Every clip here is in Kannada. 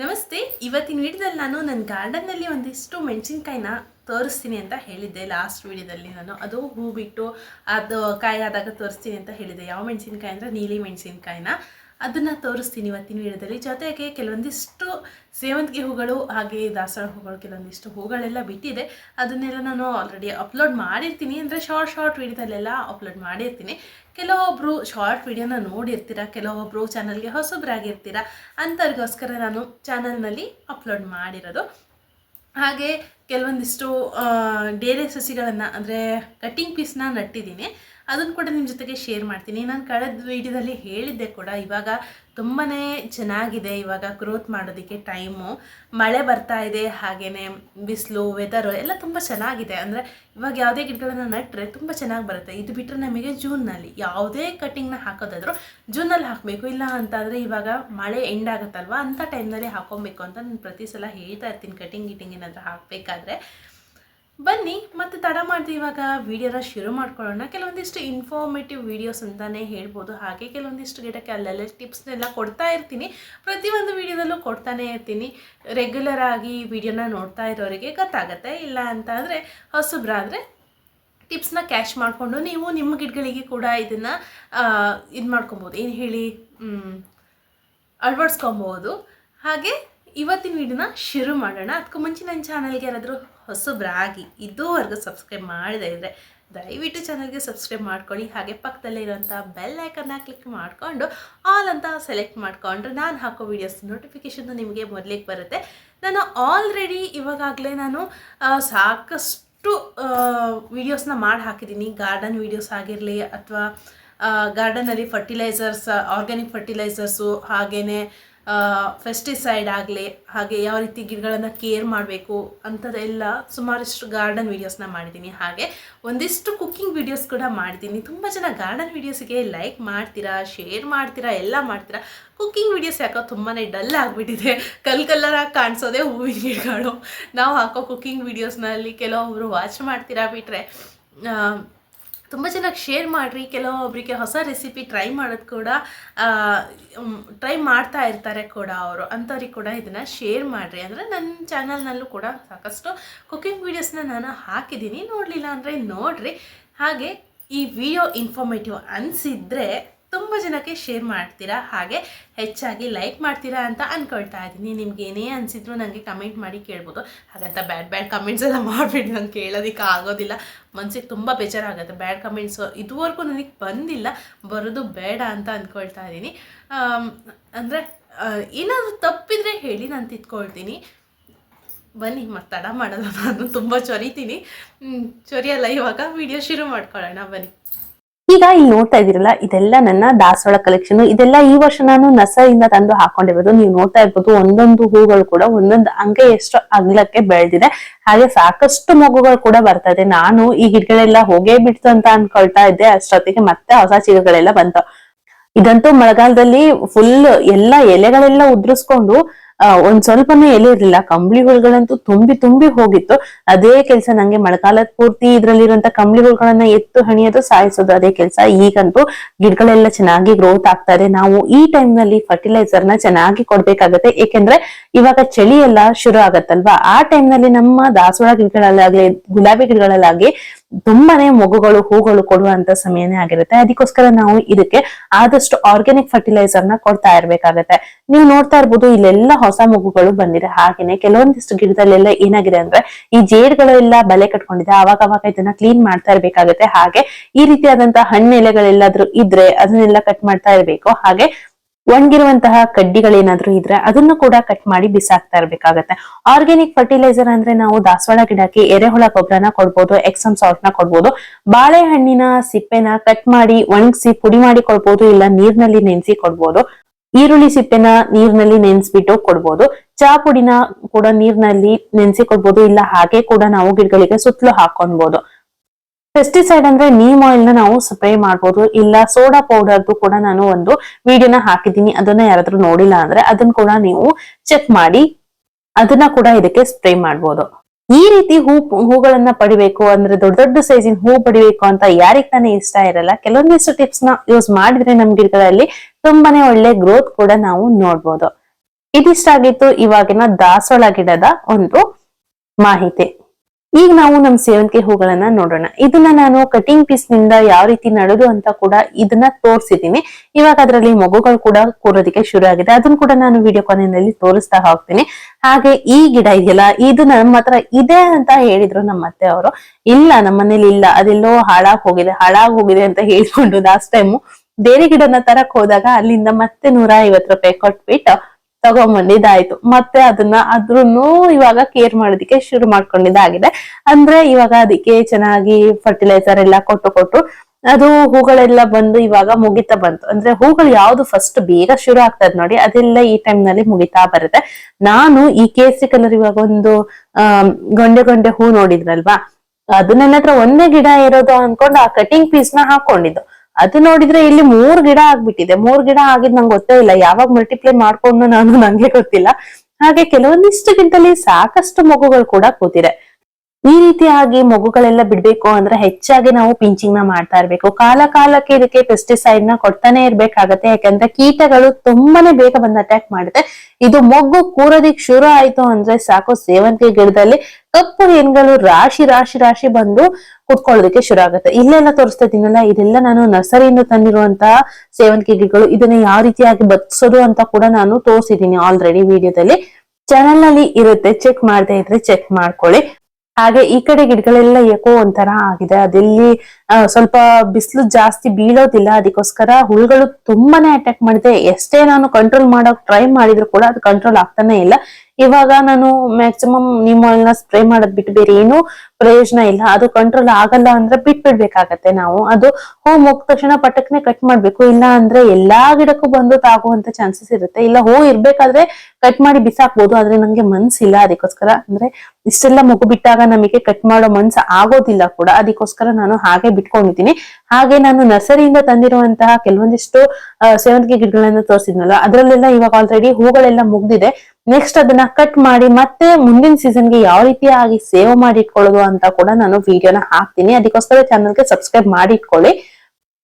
ನಮಸ್ತೆ. ಇವತ್ತಿನ ವಿಡಿಯೋದಲ್ಲಿ ನಾನು ನನ್ನ ಗಾರ್ಡನ್ನಲ್ಲಿ ಒಂದಿಷ್ಟು ಮೆಣಸಿನ್ಕಾಯಿನ ತೋರಿಸ್ತೀನಿ ಅಂತ ಹೇಳಿದ್ದೆ. ಲಾಸ್ಟ್ ವಿಡಿಯೋದಲ್ಲಿ ನಾನು. ಅದು ಹೂ ಬಿಟ್ಟು ಅದು ಕಾಯಿ ಆದಾಗ ತೋರಿಸ್ತೀನಿ ಅಂತ ಹೇಳಿದ್ದೆ. ಯಾವ ಮೆಣಸಿನ್ಕಾಯಿ ಅಂದರೆ ನೀಲಿ ಮೆಣಸಿನ್ಕಾಯಿನ. ಅದನ್ನು ತೋರಿಸ್ತೀನಿ ಇವತ್ತಿನ ವಿಡಿಯೋದಲ್ಲಿ. ಜೊತೆಗೆ ಕೆಲವೊಂದಿಷ್ಟು ಸೇವಂತಿಗೆ ಹೂಗಳು ಹಾಗೆ ದಾಸವಾಳ ಹೂಗಳು ಕೆಲವೊಂದಿಷ್ಟು ಹೂಗಳೆಲ್ಲ ಬಿಟ್ಟಿದೆ. ಅದನ್ನೆಲ್ಲ ನಾನು ಆಲ್ರೆಡಿ ಅಪ್ಲೋಡ್ ಮಾಡಿರ್ತೀನಿ. ಅಂದರೆ ಶಾರ್ಟ್ ಶಾರ್ಟ್ ವಿಡಿಯೋದಲ್ಲೆಲ್ಲ ಅಪ್ಲೋಡ್ ಮಾಡಿರ್ತೀನಿ. ಕೆಲವೊಬ್ಬರು ಶಾರ್ಟ್ ವಿಡಿಯೋನ ನೋಡಿರ್ತೀರ ಕೆಲವೊಬ್ಬರು ಚಾನಲ್ಗೆ ಹೊಸಬ್ರಾಗಿರ್ತೀರ ಅಂಥವ್ರಿಗೋಸ್ಕರ ನಾನು ಚಾನಲ್ನಲ್ಲಿ ಅಪ್ಲೋಡ್ ಮಾಡಿರೋದು. ಹಾಗೆ ಕೆಲವೊಂದಿಷ್ಟು ಡೇರೆ ಸಸಿಗಳನ್ನು, ಅಂದರೆ ಕಟ್ಟಿಂಗ್ ಪೀಸ್ನ ನಟ್ಟಿದ್ದೀನಿ. ಅದನ್ನು ಕೂಡ ನಿಮ್ಮ ಜೊತೆಗೆ ಶೇರ್ ಮಾಡ್ತೀನಿ. ನಾನು ಕಳೆದ ವೀಡಿಯೋದಲ್ಲಿ ಹೇಳಿದ್ದೆ ಕೂಡ, ಇವಾಗ ತುಂಬಾ ಚೆನ್ನಾಗಿದೆ ಇವಾಗ ಗ್ರೋತ್ ಮಾಡೋದಕ್ಕೆ ಟೈಮು ಮಳೆ ಬರ್ತಾ ಇದೆ ಹಾಗೆಯೇ ಬಿಸಿಲು ವೆದರು ಎಲ್ಲ ತುಂಬ ಚೆನ್ನಾಗಿದೆ. ಅಂದರೆ ಇವಾಗ ಯಾವುದೇ ಗಿಡಗಳನ್ನು ನೆಟ್ಟರೆ ತುಂಬ ಚೆನ್ನಾಗಿ ಬರುತ್ತೆ. ಇದು ಬಿಟ್ಟರೆ ನಮಗೆ ಜೂನ್ನಲ್ಲಿ ಯಾವುದೇ ಕಟ್ಟಿಂಗ್ನ ಹಾಕೋದಾದರೂ ಜೂನಲ್ಲಿ ಹಾಕಬೇಕು. ಇಲ್ಲ ಅಂತಂದರೆ ಇವಾಗ ಮಳೆ ಎಂಡ್ ಆಗುತ್ತಲ್ವ? ಅಂಥ ಟೈಮ್ನಲ್ಲಿ ಹಾಕೊಬೇಕು ಅಂತ ನಾನು ಪ್ರತಿ ಸಲ ಹೇಳ್ತಾ ಇರ್ತೀನಿ. ಕಟಿಂಗ್ ಗಿಟಿಂಗ್ ಏನಾದರೂ ಹಾಕಬೇಕಾದ್ರೆ. ಬನ್ನಿ, ಮತ್ತೆ ತಡ ಮಾಡಿದೆ ಇವಾಗ ವಿಡಿಯೋನ ಶುರು ಮಾಡ್ಕೊಳ್ಳೋಣ. ಕೆಲವೊಂದಿಷ್ಟು ಇನ್ಫಾರ್ಮೇಟಿವ್ ವಿಡಿಯೋಸ್ ಅಂತಲೇ ಹೇಳ್ಬೋದು. ಹಾಗೆ ಕೆಲವೊಂದಿಷ್ಟು ಗಿಡಕ್ಕೆ ಅಲ್ಲೆಲ್ಲ ಟಿಪ್ಸ್ನೆಲ್ಲ ಕೊಡ್ತಾ ಇರ್ತೀನಿ. ಪ್ರತಿಯೊಂದು ವಿಡಿಯೋದಲ್ಲೂ ಕೊಡ್ತಾನೆ ಇರ್ತೀನಿ. ರೆಗ್ಯುಲರ್ ಆಗಿ ವಿಡಿಯೋನ ನೋಡ್ತಾ ಇರೋರಿಗೆ ಗೊತ್ತಾಗತ್ತೆ. ಇಲ್ಲ ಅಂತ ಅಂದರೆ ಹೊಸಬ್ರಾದರೆ ಟಿಪ್ಸ್ನ ಕ್ಯಾಶ್ ಮಾಡಿಕೊಂಡು ನೀವು ನಿಮ್ಮ ಗಿಡಗಳಿಗೆ ಕೂಡ ಇದನ್ನು ಇದು ಮಾಡ್ಕೊಬೋದು ಏನು ಹೇಳಿ? ಅಳವಡಿಸ್ಕೊಬೋದು. ಹಾಗೆ ಇವತ್ತಿನ ವಿಡಿಯೋನ ಶುರು ಮಾಡೋಣ. ಅದಕ್ಕೂ ಮುಂಚೆ ನನ್ನ ಚಾನಲ್ಗೆ ಯಾರಾದರೂ ಹೊಸಬ್ರಾಗಿ ಇದುವರೆಗೂ ಸಬ್ಸ್ಕ್ರೈಬ್ ಮಾಡಿದೆ ಇದ್ದರೆ ದಯವಿಟ್ಟು ಚಾನಲ್ಗೆ ಸಬ್ಸ್ಕ್ರೈಬ್ ಮಾಡ್ಕೊಳ್ಳಿ. ಹಾಗೆ ಪಕ್ಕದಲ್ಲೇ ಇರೋಂಥ ಬೆಲ್ ಐಕನ್ನ ಕ್ಲಿಕ್ ಮಾಡಿಕೊಂಡು ಆಲ್ ಅಂತ ಸೆಲೆಕ್ಟ್ ಮಾಡಿಕೊಂಡ್ರೆ ನಾನು ಹಾಕೋ ವೀಡಿಯೋಸ್ ನೋಟಿಫಿಕೇಷನ್ ನಿಮಗೆ ಮೊದಲಿಗೆ ಬರುತ್ತೆ. ನಾನು ಆಲ್ರೆಡಿ ಇವಾಗಾಗಲೇ ನಾನು ಸಾಕಷ್ಟು ವೀಡಿಯೋಸ್ನ ಮಾಡಿ ಹಾಕಿದ್ದೀನಿ. ಗಾರ್ಡನ್ ವೀಡಿಯೋಸ್ ಆಗಿರಲಿ ಅಥವಾ ಗಾರ್ಡನಲ್ಲಿ ಫರ್ಟಿಲೈಸರ್ಸ್ ಆರ್ಗ್ಯಾನಿಕ್ ಫರ್ಟಿಲೈಸರ್ಸು ಹಾಗೆಯೇ ಫೆಸ್ಟಿಸೈಡ್ ಆಗಲಿ, ಹಾಗೆ ಯಾವ ರೀತಿ ಗಿಡಗಳನ್ನು ಕೇರ್ ಮಾಡಬೇಕು ಅಂಥದ್ದೆಲ್ಲ ಸುಮಾರಷ್ಟು ಗಾರ್ಡನ್ ವೀಡಿಯೋಸ್ನ ಮಾಡಿದ್ದೀನಿ. ಹಾಗೆ ಒಂದಿಷ್ಟು ಕುಕ್ಕಿಂಗ್ ವೀಡಿಯೋಸ್ ಕೂಡ ಮಾಡಿದ್ದೀನಿ. ತುಂಬ ಜನ ಗಾರ್ಡನ್ ವೀಡಿಯೋಸ್ಗೆ ಲೈಕ್ ಮಾಡ್ತೀರಾ ಶೇರ್ ಮಾಡ್ತೀರಾ, ಎಲ್ಲ ಮಾಡ್ತೀರಾ? ಕುಕ್ಕಿಂಗ್ ವೀಡಿಯೋಸ್ ಯಾಕೋ ತುಂಬಾ ಡಲ್ ಆಗಿಬಿಟ್ಟಿದೆ. ಕಲ್ ಕಲ್ಲರಾಗಿ ಕಾಣಿಸೋದೇ ಹೂವಿನ ಗಿಡಗಳು. ನಾವು ಹಾಕೋ ಕುಕ್ಕಿಂಗ್ ವೀಡಿಯೋಸ್ನಲ್ಲಿ ಕೆಲವೊಬ್ಬರು ವಾಚ್ ಮಾಡ್ತೀರಾ ಬಿಟ್ಟರೆ ತುಂಬ ಚೆನ್ನಾಗಿ ಶೇರ್ ಮಾಡಿರಿ. ಕೆಲವೊಬ್ಬರಿಗೆ ಹೊಸ ರೆಸಿಪಿ ಟ್ರೈ ಮಾಡೋದು ಕೂಡ ಟ್ರೈ ಮಾಡ್ತಾ ಇರ್ತಾರೆ ಕೂಡ ಅವರು. ಅಂಥವ್ರಿಗೆ ಕೂಡ ಇದನ್ನು ಶೇರ್ ಮಾಡಿರಿ. ಅಂದರೆ ನನ್ನ ಚಾನಲ್ನಲ್ಲೂ ಕೂಡ ಸಾಕಷ್ಟು ಕುಕಿಂಗ್ ವೀಡಿಯೋಸ್ನ ನಾನು ಹಾಕಿದ್ದೀನಿ ನೋಡಲಿಲ್ಲ ಅಂದರೆ ನೋಡಿರಿ. ಹಾಗೆ ಈ ವಿಡಿಯೋ ಇನ್ಫಾರ್ಮೇಟಿವ್ ಅನಿಸಿದರೆ ತುಂಬ ಜನಕ್ಕೆ ಶೇರ್ ಮಾಡ್ತೀರಾ? ಹಾಗೆ ಹೆಚ್ಚಾಗಿ ಲೈಕ್ ಮಾಡ್ತೀರಾ ಅಂತ ಅಂದ್ಕೊಳ್ತಾ ಇದ್ದೀನಿ. ನಿಮ್ಗೆ ಏನೇ ಅನಿಸಿದ್ರು ನನಗೆ ಕಮೆಂಟ್ ಮಾಡಿ ಕೇಳ್ಬೋದು. ಹಾಗಂತ ಬ್ಯಾಡ್ ಬ್ಯಾಡ್ ಕಮೆಂಟ್ಸ್ ಎಲ್ಲ ಮಾಡಿಬಿಟ್ಟು ನಂಗೆ ಕೇಳೋದಕ್ಕೆ ಆಗೋದಿಲ್ಲ. ಮನ್ಸಿಗೆ ತುಂಬ ಬೇಜಾರಾಗುತ್ತೆ. ಬ್ಯಾಡ್ ಕಮೆಂಟ್ಸ್ ಇದುವರೆಗೂ ನನಗೆ ಬಂದಿಲ್ಲ. ಬರೋದು ಬೇಡ ಅಂತ ಅಂದ್ಕೊಳ್ತಾ ಇದ್ದೀನಿ. ಅಂದರೆ ಏನಾದರೂ ತಪ್ಪಿದರೆ ಹೇಳಿ ನಾನು ತಿದ್ಕೊಳ್ತೀನಿ. ಬನ್ನಿ, ಮತ್ತು ತಡ ಮಾಡೋದು ನಾನು ತುಂಬ ಚೊರಿತೀನಿ. ಚೊರಿಯಲ್ಲ ಇವಾಗ. ವಿಡಿಯೋ ಶುರು ಮಾಡ್ಕೊಳ್ಳೋಣ. ಬನ್ನಿ. ಈಗ ಇಲ್ಲಿ ನೋಡ್ತಾ ಇದೀರಲ್ಲ ಇದೆಲ್ಲ ನನ್ನ ದಾಸವಾಳ ಕಲೆಕ್ಷನ್ ಇದೆಲ್ಲ ಈ ವರ್ಷ ನಾನು ನರ್ಸರಿಯಿಂದ ತಂದು ಹಾಕೊಂಡಿರೋದು. ನೀವು ನೋಡ್ತಾ ಇರ್ಬೋದು, ಒಂದೊಂದು ಹೂಗಳು ಕೂಡ ಒಂದೊಂದು ಅಂಗೆ ಎಷ್ಟು ಅಗ್ಲಕ್ಕೆ ಬೆಳೆದಿದೆ. ಹಾಗೆ ಸಾಕಷ್ಟು ಮಗುಗಳು ಕೂಡ ಬರ್ತಾ ಇದೆ. ನಾನು ಈ ಗಿಡಗಳೆಲ್ಲ ಹೋಗೇ ಬಿಡ್ತು ಅಂತ ಅನ್ಕೊಳ್ತಾ ಇದ್ದೆ. ಅಷ್ಟೊತ್ತಿಗೆ ಮತ್ತೆ ಹೊಸ ಚಿಗಗಳೆಲ್ಲ ಬಂತು. ಇದಂತೂ ಮಳೆಗಾಲದಲ್ಲಿ ಫುಲ್ ಎಲ್ಲ ಎಲೆಗಳೆಲ್ಲ ಉದುರಿಸ್ಕೊಂಡು ಒಂದ್ ಸ್ವಲ್ಪನೂ ಎಲೆ ಇರ್ಲಿಲ್ಲ. ಕಂಬಳಿ ಹುಳುಗಳಂತೂ ತುಂಬಿ ತುಂಬಿ ಹೋಗಿತ್ತು. ಅದೇ ಕೆಲಸ ನಂಗೆ ಮಳೆಗಾಲದ ಪೂರ್ತಿ ಇದ್ರಲ್ಲಿರುವಂತ ಕಂಬಳಿ ಹುಳುಗಳನ್ನ ಎತ್ತು ಹಣಿಯೋದು ಸಾಯಿಸೋದು ಅದೇ ಕೆಲಸ. ಈಗಂತೂ ಗಿಡಗಳೆಲ್ಲ ಚೆನ್ನಾಗಿ ಗ್ರೋತ್ ಆಗ್ತಾ ಇದೆ. ನಾವು ಈ ಟೈಮ್ನಲ್ಲಿ ಫರ್ಟಿಲೈಸರ್ನ ಚೆನ್ನಾಗಿ ಕೊಡ್ಬೇಕಾಗತ್ತೆ. ಏಕೆಂದ್ರೆ ಇವಾಗ ಚಳಿ ಎಲ್ಲ ಶುರು ಆಗತ್ತಲ್ವಾ? ಆ ಟೈಮ್ನಲ್ಲಿ ನಮ್ಮ ದಾಸವಾಳ ಗಿಡಗಳಲ್ಲಾಗ್ಲಿ, ಗುಲಾಬಿ ಗಿಡಗಳಲ್ಲಾಗ್ಲಿ ತುಂಬಾನೇ ಮಗುಗಳು ಹೂಗಳು ಕೊಡುವಂತ ಸಮಯನೇ ಆಗಿರುತ್ತೆ. ಅದಕ್ಕೋಸ್ಕರ ನಾವು ಇದಕ್ಕೆ ಆದಷ್ಟು ಆರ್ಗ್ಯಾನಿಕ್ ಫರ್ಟಿಲೈಸರ್ನ ಕೊಡ್ತಾ ಇರ್ಬೇಕಾಗತ್ತೆ. ನೀವು ನೋಡ್ತಾ ಇರ್ಬೋದು, ಇಲ್ಲೆಲ್ಲ ಹೊಸ ಮಗುಗಳು ಬಂದಿದೆ. ಹಾಗೇನೆ ಕೆಲವೊಂದಿಷ್ಟು ಗಿಡದಲ್ಲೆಲ್ಲ ಏನಾಗಿದೆ ಅಂದ್ರೆ, ಈ ಜೇಡ್ಗಳೆಲ್ಲ ಬಲೆ ಕಟ್ಕೊಂಡಿದೆ. ಅವಾಗ ಅವಾಗ ಇದನ್ನ ಕ್ಲೀನ್ ಮಾಡ್ತಾ ಇರ್ಬೇಕಾಗತ್ತೆ. ಹಾಗೆ ಈ ರೀತಿಯಾದಂತಹ ಹಣ್ಣೆಲೆಗಳೆಲ್ಲಾದ್ರೂ ಇದ್ರೆ ಅದನ್ನೆಲ್ಲ ಕಟ್ ಮಾಡ್ತಾ ಇರ್ಬೇಕು. ಹಾಗೆ ಒಣಗಿರುವಂತಹ ಕಡ್ಡಿಗಳೇನಾದ್ರೂ ಇದ್ರೆ ಅದನ್ನು ಕೂಡ ಕಟ್ ಮಾಡಿ ಬಿಸಾಕ್ತಾ ಇರ್ಬೇಕಾಗತ್ತೆ. ಆರ್ಗ್ಯಾನಿಕ್ ಫರ್ಟಿಲೈಸರ್ ಅಂದ್ರೆ ನಾವು ದಾಸವಾಳ ಗಿಡಕ್ಕೆ ಎರೆಹುಳ ಗೊಬ್ಬರನ ಕೊಡ್ಬೋದು ಎಕ್ಸಮ್ ಸಾಲ್ಟ್ನ ಕೊಡ್ಬೋದು. ಬಾಳೆಹಣ್ಣಿನ ಸಿಪ್ಪೆನ ಕಟ್ ಮಾಡಿ ಒಣಗಿಸಿ ಪುಡಿ ಮಾಡಿ ಕೊಡ್ಬೋದು, ಇಲ್ಲ ನೀರ್ನಲ್ಲಿ ನೆನೆಸಿ ಕೊಡ್ಬೋದು. ಈರುಳ್ಳಿ ಸಿಪ್ಪೆನ ನೀರ್ನಲ್ಲಿ ನೆನೆಸ್ಬಿಟ್ಟು ಕೊಡ್ಬೋದು. ಚಾ ಪುಡಿನ ಕೂಡ ನೀರ್ನಲ್ಲಿ ನೆನೆಸಿ ಕೊಡ್ಬೋದು, ಇಲ್ಲ ಹಾಗೆ ಕೂಡ ನಾವು ಗಿಡಗಳಿಗೆ ಸುತ್ತಲೂ ಹಾಕೊಳ್ಬಹುದು ಪೆಸ್ಟಿಸೈಡ್ ಅಂದ್ರೆ ನೀಮ್ ಆಯಿಲ್ನ ನಾವು ಸ್ಪ್ರೇ ಮಾಡ್ಬೋದು. ಇಲ್ಲ ಸೋಡಾ ಪೌಡರ್ದು ಕೂಡ ನಾನು ಒಂದು ವಿಡಿಯೋನ ಹಾಕಿದ್ದೀನಿ. ಅದನ್ನ ಯಾರಾದ್ರೂ ನೋಡಿಲ್ಲ ಅಂದ್ರೆ ಅದನ್ನ ಕೂಡ ನೀವು ಚೆಕ್ ಮಾಡಿ. ಅದನ್ನ ಕೂಡ ಇದಕ್ಕೆ ಸ್ಪ್ರೇ ಮಾಡ್ಬೋದು. ಈ ರೀತಿ ಹೂ, ಹೂಗಳನ್ನ ಪಡಿಬೇಕು ಅಂದ್ರೆ ದೊಡ್ಡ ದೊಡ್ಡ ಸೈಜಿನ ಹೂ ಪಡಿಬೇಕು ಅಂತ ಯಾರಿಗ್ ತಾನೇ ಇಷ್ಟ ಇರಲ್ಲ. ಕೆಲವೊಂದಿಷ್ಟು ಟಿಪ್ಸ್ನ ಯೂಸ್ ಮಾಡಿದ್ರೆ ನಮ್ ಗಿಡಗಳಲ್ಲಿ ತುಂಬಾನೇ ಒಳ್ಳೆ ಗ್ರೋತ್ ಕೂಡ ನಾವು ನೋಡ್ಬೋದು. ಇದಿಷ್ಟಾಗಿತ್ತು ಇವಾಗಿನ ದಾಸವಾಳ ಗಿಡದ ಒಂದು ಮಾಹಿತಿ. ಈಗ ನಾವು ನಮ್ ಸೇವಂತಿಗೆ ಹೂಗಳನ್ನ ನೋಡೋಣ. ಇದನ್ನ ನಾನು ಕಟಿಂಗ್ ಪೀಸ್ನಿಂದ ಯಾವ ರೀತಿ ನಡೆದು ಅಂತ ಕೂಡ ಇದನ್ನ ತೋರಿಸಿದೀನಿ. ಇವಾಗ ಅದರಲ್ಲಿ ಮಗುಗಳು ಕೂಡ ಕೂರೋದಕ್ಕೆ ಶುರು ಆಗಿದೆ. ಅದನ್ನ ಕೂಡ ನಾನು ವಿಡಿಯೋ ಕಾಲಿನಲ್ಲಿ ತೋರಿಸ್ತಾ ಹೋಗ್ತೀನಿ. ಹಾಗೆ ಈ ಗಿಡ ಇದೆಯಲ್ಲ, ಇದು ನಮ್ಮ ಹತ್ರ ಇದೆ ಅಂತ ಹೇಳಿದ್ರು ನಮ್ಮ ಅತ್ತೆ ಅವರು. ಇಲ್ಲ, ನಮ್ಮ ಮನೇಲಿ ಇಲ್ಲ. ಅದೆಲ್ಲೋ ಹಾಳಾಗ್ ಹೋಗಿದೆ ಹಾಳಾಗ್ ಹೋಗಿದೆ ಅಂತ ಹೇಳ್ಕೊಂಡು ಲಾಸ್ಟ್ ಟೈಮು ಬೇರೆ ಗಿಡನ ತರಕ್ ಹೋದಾಗ ಅಲ್ಲಿಂದ ಮತ್ತೆ ನೂರ ಐವತ್ ರೂಪಾಯಿ ಕೊಟ್ಬಿಟ್ಟು ತಗೊಂಬಂದಿದ್ದಾಯ್ತು. ಮತ್ತೆ ಅದನ್ನ ಅದ್ರೂನು ಇವಾಗ ಕೇರ್ ಮಾಡೋದಿಕ್ಕೆ ಶುರು ಮಾಡ್ಕೊಂಡಿದ್ದಾಗಿದೆ. ಅಂದ್ರೆ ಇವಾಗ ಅದಕ್ಕೆ ಚೆನ್ನಾಗಿ ಫರ್ಟಿಲೈಸರ್ ಎಲ್ಲ ಕೊಟ್ಟು ಕೊಟ್ಟು ಅದು ಹೂಗಳೆಲ್ಲ ಬಂದು ಇವಾಗ ಮುಗಿತಾ ಬಂತು. ಅಂದ್ರೆ ಹೂಗಳು ಯಾವ್ದು ಫಸ್ಟ್ ಬೇಗ ಶುರು ಆಗ್ತದೆ ನೋಡಿ, ಅದೆಲ್ಲ ಈ ಟೈಮ್ನಲ್ಲಿ ಮುಗಿತಾ ಬರುತ್ತೆ. ನಾನು ಈ ಕೇಸರಿ ಕಲರ್ ಇವಾಗ ಒಂದು ಗೊಂಡೆ ಗೊಂಡೆ ಹೂ ನೋಡಿದ್ರಲ್ವಾ ಅದು ಒಂದೇ ಗಿಡ ಇರೋದು ಅನ್ಕೊಂಡು ಆ ಕಟಿಂಗ್ ಪೀಸ್ನ ಹಾಕೊಂಡಿದ್ದು. ಅದು ನೋಡಿದ್ರೆ ಇಲ್ಲಿ ಮೂರ್ ಗಿಡ ಆಗ್ಬಿಟ್ಟಿದೆ. ಮೂರ್ ಗಿಡ ಆಗಿದ್ ನಂಗೆ ಗೊತ್ತೇ ಇಲ್ಲ. ಯಾವಾಗ ಮಲ್ಟಿಪ್ಲೈ ಮಾಡ್ಕೊಂಡು ನಾನು ನಂಗೆ ಗೊತ್ತಿಲ್ಲ. ಹಾಗೆ ಕೆಲವೊಂದಿಷ್ಟು ಗಿಡದಲ್ಲಿ ಸಾಕಷ್ಟು ಮಗುಗಳು ಕೂಡ ಕೂತಿದೆ. ಈ ರೀತಿಯಾಗಿ ಮಗುಗಳೆಲ್ಲ ಬಿಡ್ಬೇಕು ಅಂದ್ರೆ ಹೆಚ್ಚಾಗಿ ನಾವು ಪಿಂಚಿಂಗ್ನ ಮಾಡ್ತಾ ಇರ್ಬೇಕು. ಕಾಲ ಕಾಲಕ್ಕೆ ಇದಕ್ಕೆ ಪೆಸ್ಟಿಸೈಡ್ನ ಕೊಡ್ತಾನೆ ಇರ್ಬೇಕಾಗತ್ತೆ. ಯಾಕಂದ್ರೆ ಕೀಟಗಳು ತುಂಬಾನೇ ಬೇಗ ಬಂದು ಅಟ್ಯಾಕ್ ಮಾಡುತ್ತೆ. ಇದು ಮೊಗ್ಗು ಕೂರೋದಿಕ್ ಶುರು ಆಯ್ತು ಅಂದ್ರೆ ಸಾಕು ಸೇವಂತಿಗೆ ಗಿಡದಲ್ಲಿ ಕಪ್ಪು ಹೆಣ್ಗಳು ರಾಶಿ ರಾಶಿ ರಾಶಿ ಬಂದು ಕುತ್ಕೊಳ್ಳೋದಕ್ಕೆ ಶುರು ಆಗುತ್ತೆ. ಇಲ್ಲೆಲ್ಲ ತೋರಿಸ್ತಾ ಇದೆಲ್ಲ ನಾನು ನರ್ಸರಿಯಿಂದ ತಂದಿರುವಂತಹ ಸೇವಂತಿಗೆ ಗಿಡಗಳು. ಇದನ್ನ ಯಾವ ರೀತಿಯಾಗಿ ಬದಸೋದು ಅಂತ ಕೂಡ ನಾನು ತೋರಿಸಿದ್ದೀನಿ ಆಲ್ರೆಡಿ ವಿಡಿಯೋದಲ್ಲಿ ಚಾನೆಲ್ನಲ್ಲಿ ಇರುತ್ತೆ. ಚೆಕ್ ಮಾಡದೆ ಇದ್ರೆ ಚೆಕ್ ಮಾಡ್ಕೊಳ್ಳಿ. ಹಾಗೆ ಈ ಕಡೆ ಗಿಡಗಳೆಲ್ಲ ಯಾಕೋ ಒಂಥರ ಆಗಿದೆ. ಅದೆಲ್ಲಿ ಸ್ವಲ್ಪ ಬಿಸಿಲು ಜಾಸ್ತಿ ಬೀಳೋದಿಲ್ಲ. ಅದಕ್ಕೋಸ್ಕರ ಹುಳುಗಳು ತುಂಬಾನೇ ಅಟ್ಯಾಕ್ ಮಾಡಿದೆ. ಎಷ್ಟೇ ನಾನು ಕಂಟ್ರೋಲ್ ಮಾಡೋಕ್ ಟ್ರೈ ಮಾಡಿದ್ರು ಕೂಡ ಅದು ಕಂಟ್ರೋಲ್ ಆಗ್ತಾನೆ ಇಲ್ಲ. ಇವಾಗ ನಾನು ಮ್ಯಾಕ್ಸಿಮಮ್ ನಿಮ್ನ ಸ್ಪ್ರೇ ಮಾಡೋದ್ ಬಿಟ್ಟು ಬೇರೆ ಏನು ಪ್ರಯೋಜನ ಇಲ್ಲ. ಅದು ಕಂಟ್ರೋಲ್ ಆಗಲ್ಲ ಅಂದ್ರೆ ಬಿಟ್ ಬಿಡ್ಬೇಕಾಗತ್ತೆ ನಾವು. ಅದು ಹೂ ಮುಗ್ದ ತಕ್ಷಣ ಪಟಕ್ನೆ ಕಟ್ ಮಾಡ್ಬೇಕು. ಇಲ್ಲ ಅಂದ್ರೆ ಎಲ್ಲಾ ಗಿಡಕ್ಕೂ ಬಂದು ತಾಗುವಂತ ಚಾನ್ಸಸ್ ಇರುತ್ತೆ. ಇಲ್ಲ ಹೂ ಇರ್ಬೇಕಾದ್ರೆ ಕಟ್ ಮಾಡಿ ಬಿಸಾಕ್ಬೋದು, ಆದ್ರೆ ನಂಗೆ ಮನ್ಸಿಲ್ಲ ಅದಕ್ಕೋಸ್ಕರ. ಅಂದ್ರೆ ಇಷ್ಟೆಲ್ಲ ಮಗು ಬಿಟ್ಟಾಗ ನಮಗೆ ಕಟ್ ಮಾಡೋ ಮನ್ಸ್ ಆಗೋದಿಲ್ಲ ಕೂಡ. ಅದಕ್ಕೋಸ್ಕರ ನಾನು ಹಾಗೆ ಬಿಟ್ಕೊಂಡಿದ್ದೀನಿ. ಹಾಗೆ ನಾನು ನರ್ಸರಿಯಿಂದ ತಂದಿರುವಂತಹ ಕೆಲವೊಂದಿಷ್ಟು ಸೇವಂತಿಗೆ ಗಿಡಗಳನ್ನ ತೋರಿಸಿದ್ನಲ್ಲ, ಅದರಲ್ಲೆಲ್ಲ ಇವಾಗ ಆಲ್ರೆಡಿ ಹೂಗಳೆಲ್ಲ ಮುಗ್ದಿದೆ. ನೆಕ್ಸ್ಟ್ ಅದನ್ನ ಕಟ್ ಮಾಡಿ ಮತ್ತೆ ಮುಂದಿನ ಸೀಸನ್ಗೆ ಯಾವ ರೀತಿಯಾಗಿ ಸೇವ್ ಮಾಡಿ ಇಟ್ಕೊಳ್ಳೋದು ಅಂತ ಕೂಡ ನಾನು ವಿಡಿಯೋನ ಹಾಕ್ತೀನಿ. ಅದಕ್ಕೋಸ್ಕರ ಚಾನಲ್ಗೆ ಸಬ್ಸ್ಕ್ರೈಬ್ ಮಾಡಿ ಇಟ್ಕೊಳ್ಳಿ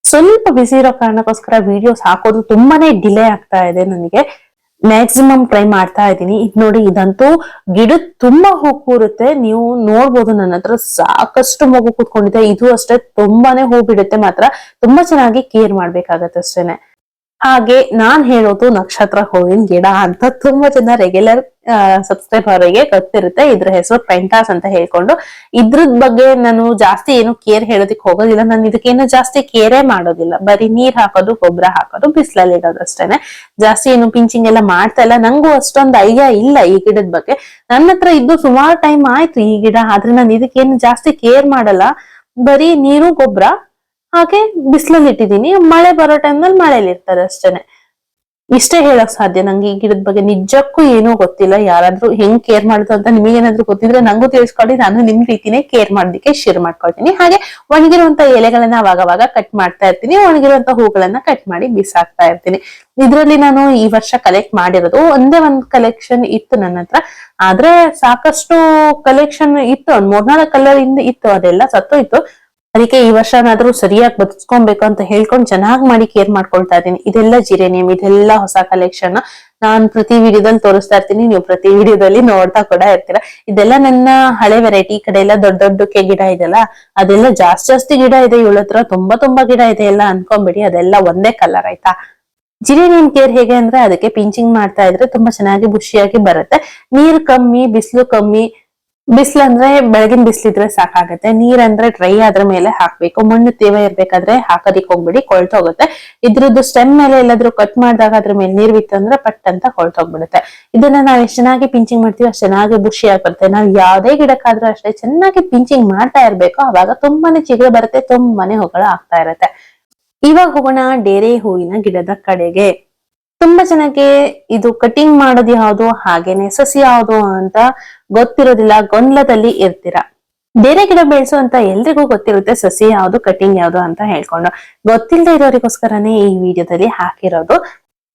ಸ್ವಲ್ಪ ಬಿಸಿ ಇರೋ ಕಾರಣಕ್ಕೋಸ್ಕರ ವಿಡಿಯೋಸ್ ಹಾಕೋದು ತುಂಬಾನೇ ಡಿಲೇ ಆಗ್ತಾ ಇದೆ ನನಗೆ. ಮ್ಯಾಕ್ಸಿಮಮ್ ಟ್ರೈ ಮಾಡ್ತಾ ಇದ್ದೀನಿ. ಇದು ನೋಡಿ ಇದಂತೂ ಗಿಡ ತುಂಬಾ ಹೂ ಕೂರುತ್ತೆ. ನೀವು ನೋಡ್ಬೋದು ನನ್ನ ಹತ್ರ ಸಾಕಷ್ಟು ಮಗು ಕೂತ್ಕೊಂಡಿದೆ. ಇದು ಅಷ್ಟೇ ತುಂಬಾನೇ ಹೂ ಬಿಡುತ್ತೆ ಮಾತ್ರ. ತುಂಬಾ ಚೆನ್ನಾಗಿ ಕೇರ್ ಮಾಡ್ಬೇಕಾಗತ್ತೆ ಅಷ್ಟೇನೆ. ಹಾಗೆ ನಾನ್ ಹೇಳೋದು ನಕ್ಷತ್ರ ಹೂವಿನ ಗಿಡ ಅಂತ ತುಂಬಾ ಜನ ರೆಗ್ಯುಲರ್ ಸಬ್ಸ್ಕ್ರೈಬರ್ ಅವರಿಗೆ ಗೊತ್ತಿರುತ್ತೆ. ಇದ್ರ ಹೆಸರು ಪೆಂಟಾಸ್ ಅಂತ ಹೇಳ್ಕೊಂಡು. ಇದ್ರದ್ ಬಗ್ಗೆ ನಾನು ಜಾಸ್ತಿ ಏನು ಕೇರ್ ಹೇಳೋದಕ್ಕೆ ಹೋಗೋದಿಲ್ಲ. ನಾನು ಇದಕ್ಕೇನು ಜಾಸ್ತಿ ಕೇರೇ ಮಾಡೋದಿಲ್ಲ. ಬರೀ ನೀರ್ ಹಾಕೋದು ಗೊಬ್ಬರ ಹಾಕೋದು, ಬಿಸಿಲಲ್ಲಿ ಇಡೋದು ಅಷ್ಟೇನೆ. ಜಾಸ್ತಿ ಏನು ಪಿಂಚಿಂಗ್ ಎಲ್ಲ ಮಾಡ್ತಾ ಇಲ್ಲ. ನಂಗೂ ಅಷ್ಟೊಂದು ಐಡಿಯಾ ಇಲ್ಲ ಈ ಗಿಡದ ಬಗ್ಗೆ. ನನ್ನ ಹತ್ರ ಇದ್ದು ಸುಮಾರು ಟೈಮ್ ಆಯ್ತು ಈ ಗಿಡ, ಆದ್ರೆ ನಾನು ಇದಕ್ಕೇನು ಜಾಸ್ತಿ ಕೇರ್ ಮಾಡಲ್ಲ. ಬರೀ ನೀರು ಗೊಬ್ಬರ ಹಾಗೆ ಬಿಸಿಲಲ್ಲಿ ಇಟ್ಟಿದ್ದೀನಿ. ಮಳೆ ಬರೋ ಟೈಮ್ನಲ್ಲಿ ಮಳೆಯಲ್ಲಿ ಇರ್ತಾರೆ ಅಷ್ಟೇನೆ. ಇಷ್ಟೇ ಹೇಳಕ್ ಸಾಧ್ಯ. ನಂಗೆ ಈ ಗಿಡದ ಬಗ್ಗೆ ನಿಜಕ್ಕೂ ಏನೂ ಗೊತ್ತಿಲ್ಲ. ಯಾರಾದ್ರೂ ಹೆಂಗ್ ಕೇರ್ ಮಾಡುದು ಅಂತ ನಿಮಗೆ ಏನಾದ್ರು ಗೊತ್ತಿದ್ರೆ ನಂಗೂ ತಿಳಿಸ್ಕೊಳ್ಳಿ ನಾನು ನಿಮ್ ರೀತಿನೇ ಕೇರ್ ಮಾಡೋದಕ್ಕೆ ಶೇರ್ ಮಾಡ್ಕೊಳ್ತೀನಿ. ಹಾಗೆ ಒಣಗಿರುವಂತ ಎಲೆಗಳನ್ನ ಅವಾಗವಾಗ ಕಟ್ ಮಾಡ್ತಾ ಇರ್ತೀನಿ. ಒಣಗಿರುವಂತ ಹೂಗಳನ್ನ ಕಟ್ ಮಾಡಿ ಬಿಸಾಕ್ತಾ ಇರ್ತೀನಿ. ಇದ್ರಲ್ಲಿ ನಾನು ಈ ವರ್ಷ ಕಲೆಕ್ಟ್ ಮಾಡಿರೋದು ಒಂದೇ ಒಂದ್ ಕಲೆಕ್ಷನ್ ಇತ್ತು ನನ್ನ ಹತ್ರ. ಆದ್ರೆ ಸಾಕಷ್ಟು ಕಲೆಕ್ಷನ್ ಇತ್ತು. ಒಂದ್ ಮೂರ್ನಾಲ್ಕು ಕಲರಿಂದ ಇತ್ತು. ಅದೆಲ್ಲ ಸತ್ತೋಯ್ತು. ಅದಕ್ಕೆ ಈ ವರ್ಷನಾದ್ರೂ ಸರಿಯಾಗಿ ಬದುಸ್ಕೊಬೇಕು ಅಂತ ಹೇಳ್ಕೊಂಡು ಚೆನ್ನಾಗಿ ಮಾಡಿ ಕೇರ್ ಮಾಡ್ಕೊಳ್ತಾ ಇದ್ದೀನಿ. ಇದೆಲ್ಲ ಜಿರೇನಿಯಂ ಇದೆಲ್ಲ ಹೊಸ ಕಲೆಕ್ಷನ್ ನಾನ್ ಪ್ರತಿ ವಿಡಿಯೋದಲ್ಲಿ ತೋರಿಸ್ತಾ ಇರ್ತೀನಿ. ನೀವು ಪ್ರತಿ ವಿಡಿಯೋದಲ್ಲಿ ನೋಡ್ತಾ ಕೂಡ ಇರ್ತೀರಾ. ಇದೆಲ್ಲ ನನ್ನ ಹಳೆ ವೆರೈಟಿ ಕಡೆ ಎಲ್ಲ ದೊಡ್ಡ ದೊಡ್ಡಕ್ಕೆ ಗಿಡ ಇದೆಲ್ಲ ಅದೆಲ್ಲ ಜಾಸ್ತಿ ಜಾಸ್ತಿ ಗಿಡ ಇದೆ. ಇವಳ ಹತ್ರ ತುಂಬಾ ತುಂಬಾ ಗಿಡ ಇದೆ ಎಲ್ಲ ಅನ್ಕೊಂಬಿಡಿ. ಅದೆಲ್ಲ ಒಂದೇ ಕಲರ್ ಆಯ್ತಾ? ಜಿರೇನಿಯಂ ಕೇರ್ ಹೇಗೆ ಅಂದ್ರೆ, ಅದಕ್ಕೆ ಪಿಂಚಿಂಗ್ ಮಾಡ್ತಾ ಇದ್ರೆ ತುಂಬಾ ಚೆನ್ನಾಗಿ ಬುಷಿಯಾಗಿ ಬರುತ್ತೆ. ನೀರ್ ಕಮ್ಮಿ, ಬಿಸಿಲು ಕಮ್ಮಿ ಬಿಸಿಲು ಅಂದ್ರೆ ಬೆಳಗಿನ ಬಿಸಿಲಿದ್ರೆ ಸಾಕಾಗತ್ತೆ ನೀರ್ ಅಂದ್ರೆ ಡ್ರೈ ಆದ್ರ ಮೇಲೆ ಹಾಕ್ಬೇಕು. ಮಣ್ಣು ತೇವ ಇರ್ಬೇಕಾದ್ರೆ ಹಾಕೋದಿಕ್ ಹೋಗ್ಬಿಡಿ ಕೊಳ್ತೋಗುತ್ತೆ ಇದ್ರದ್ದು ಸ್ಟೆಮ್ ಮೇಲೆ ಎಲ್ಲಾದ್ರೂ ಕಟ್ ಮಾಡಿದಾಗ ಅದ್ರ ಮೇಲೆ ನೀರ್ ಬಿತ್ತು ಅಂದ್ರೆ ಪಟ್ ಅಂತ ಕೊಳ್ತೋಗ್ಬಿಡುತ್ತೆ ಇದನ್ನ ನಾವ್ ಎಷ್ಟ್ ಚೆನ್ನಾಗಿ ಪಿಂಚಿಂಗ್ ಮಾಡ್ತೀವಿ ಅಷ್ಟ್ ಚೆನ್ನಾಗಿ ಬುಷಿ ಬರುತ್ತೆ ನಾವ್ ಯಾವ್ದೇ ಗಿಡಕ್ಕಾದ್ರೂ ಅಷ್ಟೇ ಚೆನ್ನಾಗಿ ಪಿಂಚಿಂಗ್ ಮಾಡ್ತಾ ಇರ್ಬೇಕು. ಅವಾಗ ತುಂಬಾನೇ ಚಿಗುರು ಬರುತ್ತೆ, ತುಂಬಾನೇ ಹೊಗಳ ಆಗ್ತಾ ಇರತ್ತೆ. ಇವಾಗ ಹೋಗೋಣ ಡೇರೆ ಹೂವಿನ ಗಿಡದ ಕಡೆಗೆ. ತುಂಬಾ ಜನಕ್ಕೆ ಇದು ಕಟಿಂಗ್ ಮಾಡೋದು ಯಾವುದು ಹಾಗೇನೆ, ಸಸಿ ಯಾವುದು ಅಂತ ಗೊತ್ತಿರೋದಿಲ್ಲ, ಗೊಂದಲದಲ್ಲಿ ಇರ್ತೀರ. ಬೇರೆ ಗಿಡ ಬೆಳೆಸುವಂತ ಎಲ್ರಿಗೂ ಗೊತ್ತಿರುತ್ತೆ ಸಸಿ ಯಾವುದು ಕಟಿಂಗ್ ಯಾವುದು ಅಂತ ಹೇಳ್ಕೊಂಡು. ಗೊತ್ತಿಲ್ಲದೆ ಇರೋರಿಗೋಸ್ಕರನೇ ಈ ವಿಡಿಯೋದಲ್ಲಿ ಹಾಕಿರೋದು.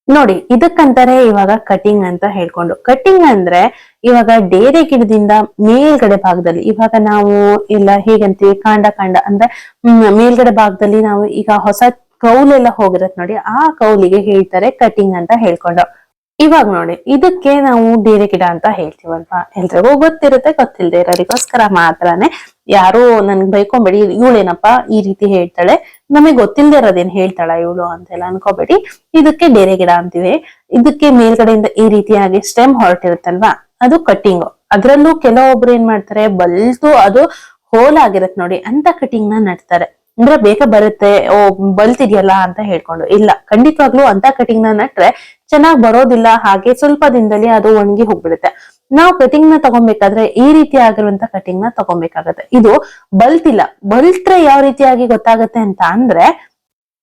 ನೋಡಿ, ಇದಕ್ಕಂತಾರೆ ಇವಾಗ ಕಟಿಂಗ್ ಅಂತ ಹೇಳ್ಕೊಂಡು. ಕಟಿಂಗ್ ಅಂದ್ರೆ ಇವಾಗ ಡೇರೆ ಗಿಡದಿಂದ ಮೇಲ್ಗಡೆ ಭಾಗದಲ್ಲಿ, ಇವಾಗ ನಾವು ಇಲ್ಲ ಹೇಗಂತೀವಿ, ಕಾಂಡ ಕಾಂಡ. ಅಂದ್ರೆ ಮೇಲ್ಗಡೆ ಭಾಗದಲ್ಲಿ ನಾವು ಈಗ ಹೊಸ ಕೌಲೆಲ್ಲ ಹೋಗಿರತ್ ನೋಡಿ, ಆ ಕೌಲಿಗೆ ಹೇಳ್ತಾರೆ ಕಟಿಂಗ್ ಅಂತ ಹೇಳ್ಕೊಂಡು. ಇವಾಗ ನೋಡಿ, ಇದಕ್ಕೆ ನಾವು ಡೇರೆ ಗಿಡ ಅಂತ ಹೇಳ್ತೀವಲ್ವಾ? ಎಲ್ರಿಗೂ ಗೊತ್ತಿರುತ್ತೆ ಗೊತ್ತಿಲ್ಲದೆ ಇರೋರಿಗೋಸ್ಕರ ಮಾತ್ರನೇ. ಯಾರು ನನ್ಗೆ ಬೈಕೊಂಬೇಡಿ, ಇವಳೇನಪ್ಪ ಈ ರೀತಿ ಹೇಳ್ತಾಳೆ? ನಮಗೆ ಗೊತ್ತಿಲ್ಲದೆ ಇರೋದೇನ್ ಹೇಳ್ತಾಳ ಇವಳು ಅಂತೆಲ್ಲ ಅನ್ಕೋಬೇಡಿ. ಇದಕ್ಕೆ ಡೇರೆ ಗಿಡ ಅಂತೀವಿ. ಇದಕ್ಕೆ ಮೇಲ್ಗಡೆಯಿಂದ ಈ ರೀತಿಯಾಗಿ ಸ್ಟೆಮ್ ಹೊರಟಿರುತ್ತಲ್ವಾ? ಅದು ಕಟ್ಟಿಂಗ್ ಅದ್ರಲ್ಲೂ ಕೆಲವೊಬ್ರು ಏನ್ ಮಾಡ್ತಾರೆ, ಬಲ್ತು ಅದು ಹೋಲ್ ಆಗಿರತ್ ನೋಡಿ, ಅಂತ ಕಟಿಂಗ್ನ ನಡ್ತಾರೆ. ಅಂದ್ರೆ ಬೇಗ ಬರುತ್ತೆ, ಓ, ಬಲ್ತಿದ್ಯಲ್ಲ ಅಂತ ಹೇಳ್ಕೊಂಡು. ಇಲ್ಲ, ಖಂಡಿತವಾಗ್ಲೂ ಅಂತ ಕಟಿಂಗ್ನ ನಟ್ರೆ ಚೆನ್ನಾಗ್ ಬರೋದಿಲ್ಲ, ಹಾಗೆ ಸ್ವಲ್ಪ ದಿನದಲ್ಲಿ ಅದು ಒಣಗಿ ಹೋಗ್ಬಿಡುತ್ತೆ. ನಾವು ಕಟಿಂಗ್ನ ತಗೊಬೇಕಾದ್ರೆ ಈ ರೀತಿ ಆಗಿರುವಂತ ಕಟಿಂಗ್ನ ತಗೊಬೇಕಾಗತ್ತೆ. ಇದು ಬಲ್ತಿಲ್ಲ. ಬಲ್ತ್ರೆ ಯಾವ ರೀತಿಯಾಗಿ ಗೊತ್ತಾಗತ್ತೆ ಅಂತ ಅಂದ್ರೆ,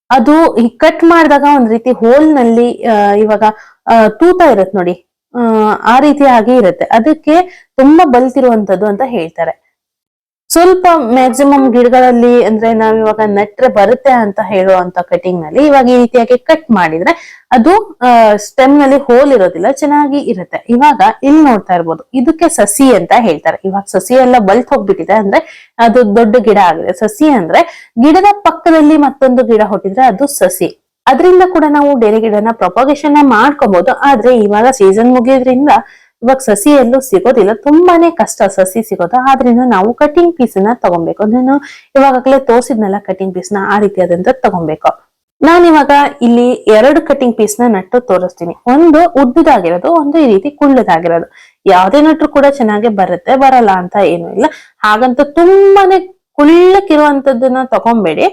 ಅದು ಈ ಕಟ್ ಮಾಡಿದಾಗ ಒಂದ್ ರೀತಿ ಹೋಲ್ನಲ್ಲಿ ಇವಾಗ ತೂತ ಇರತ್ ನೋಡಿ. ಆ ರೀತಿಯಾಗಿ ಇರುತ್ತೆ. ಅದಕ್ಕೆ ತುಂಬಾ ಬಲ್ತಿರುವಂತದ್ದು ಅಂತ ಹೇಳ್ತಾರೆ. ಸ್ವಲ್ಪ ಮ್ಯಾಕ್ಸಿಮಮ್ ಗಿಡಗಳಲ್ಲಿ ಅಂದ್ರೆ ನಾವ್ ಇವಾಗ ನೆಟ್ರೆ ಬರುತ್ತೆ ಅಂತ ಹೇಳುವಂತ ಕಟಿಂಗ್ನಲ್ಲಿ ಇವಾಗ ಈ ರೀತಿಯಾಗಿ ಕಟ್ ಮಾಡಿದ್ರೆ ಅದು ಸ್ಟೆಮ್ನಲ್ಲಿ ಹೋಲ್ ಇರೋದಿಲ್ಲ, ಚೆನ್ನಾಗಿ ಇರುತ್ತೆ. ಇವಾಗ ಇಲ್ಲಿ ನೋಡ್ತಾ ಇರ್ಬೋದು. ಇದಕ್ಕೆ ಸಸಿ ಅಂತ ಹೇಳ್ತಾರೆ. ಇವಾಗ ಸಸಿ ಎಲ್ಲ ಬಲ್ತ್ ಹೋಗ್ಬಿಟ್ಟಿದೆ ಅಂದ್ರೆ ಅದು ದೊಡ್ಡ ಗಿಡ ಆಗಿದೆ. ಸಸಿ ಅಂದ್ರೆ ಗಿಡದ ಪಕ್ಕದಲ್ಲಿ ಮತ್ತೊಂದು ಗಿಡ ಹೊಟ್ಟಿದ್ರೆ ಅದು ಸಸಿ. ಅದರಿಂದ ಕೂಡ ನಾವು ಬೇರೆ ಗಿಡನ ಪ್ರೊಪಗೇಶನ್ ಮಾಡ್ಕೋಬಹುದು ಆದ್ರೆ ಇವಾಗ ಸೀಸನ್ ಮುಗಿಯೋದ್ರಿಂದ ಇವಾಗ ಸಸಿ ಎಲ್ಲೂ ಸಿಗೋದಿಲ್ಲ, ತುಂಬಾನೇ ಕಷ್ಟ ಸಸಿ ಸಿಗೋದು. ಆದ್ರಿಂದ ನಾವು ಕಟಿಂಗ್ ಪೀಸ್ನ ತಗೊಬೇಕು. ನಾನು ಇವಾಗಲೇ ತೋರಿಸಿದ್ನಲ್ಲ ಕಟಿಂಗ್ ಪೀಸ್ನ, ಆ ರೀತಿಯಾದಂತ ತಗೊಬೇಕು. ನಾನು ಇವಾಗ ಇಲ್ಲಿ ಎರಡು ಕಟಿಂಗ್ ಪೀಸ್ನ ನಟ್ಟು ತೋರಿಸ್ತೀನಿ. ಒಂದು ಉದ್ದದಾಗಿರೋದು, ಒಂದು ಈ ರೀತಿ ಕುಳ್ಳದಾಗಿರೋದು. ಯಾವ್ದೇ ನಟ್ರು ಕೂಡ ಚೆನ್ನಾಗಿ ಬರುತ್ತೆ, ಬರಲ್ಲ ಅಂತ ಏನು ಇಲ್ಲ. ಹಾಗಂತ ತುಂಬಾನೇ ಕುಳ್ಳಕ್ಕಿರುವಂತದ್ದನ್ನ ತಗೊಂಬೇಡಿ.